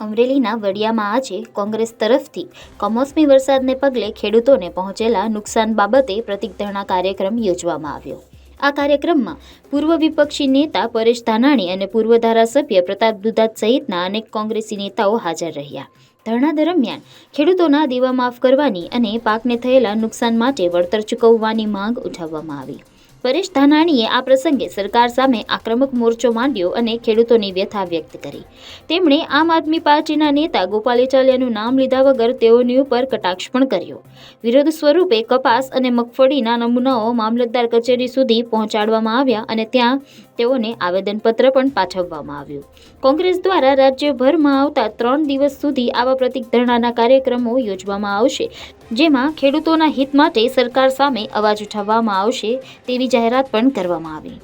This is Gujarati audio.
અમરેલીના વડિયામાં આજે કોંગ્રેસ તરફથી કમોસમી વરસાદને પગલે ખેડૂતોને પહોંચેલા નુકસાન બાબતે પ્રતિકધરણા કાર્યક્રમ યોજવામાં આવ્યો. આ કાર્યક્રમમાં પૂર્વ વિપક્ષી નેતા પરેશ ધાનાણી અને પૂર્વ ધારાસભ્ય પ્રતાપ દુધાત સહિતના અનેક કોંગ્રેસી નેતાઓ હાજર રહ્યા. ધરણા દરમિયાન ખેડૂતોના દેવા માફ કરવાની અને પાકને થયેલા નુકસાન માટે વળતર ચૂકવવાની માંગ ઉઠાવવામાં આવી. પરેશ ધાનાણીએ આ પ્રસંગે સરકાર સામે આક્રમક મોરચો માંડ્યો અને ખેડૂતોની વ્યથા વ્યક્ત કરી. તેમણે આમ આદમી પાર્ટીના નેતા ગોપાલ ઇટાલિયાનું નામ લીધા વગર તેઓની ઉપર કટાક્ષ પણ કર્યો. વિરોધ સ્વરૂપે કપાસ અને મગફળીના નમૂનાઓ મામલતદાર કચેરી સુધી પહોંચાડવામાં આવ્યા અને ત્યાં તેઓને આવેદનપત્ર પણ પાઠવવામાં આવ્યું. કોંગ્રેસ દ્વારા રાજ્યભરમાં આવતા ત્રણ દિવસ સુધી આવા પ્રતિક ધરણાના કાર્યક્રમો યોજવામાં આવશે, જેમાં ખેડૂતોના હિત માટે સરકાર સામે અવાજ ઉઠાવવામાં આવશે તેવી જાહેરાત પણ કરવામાં આવી.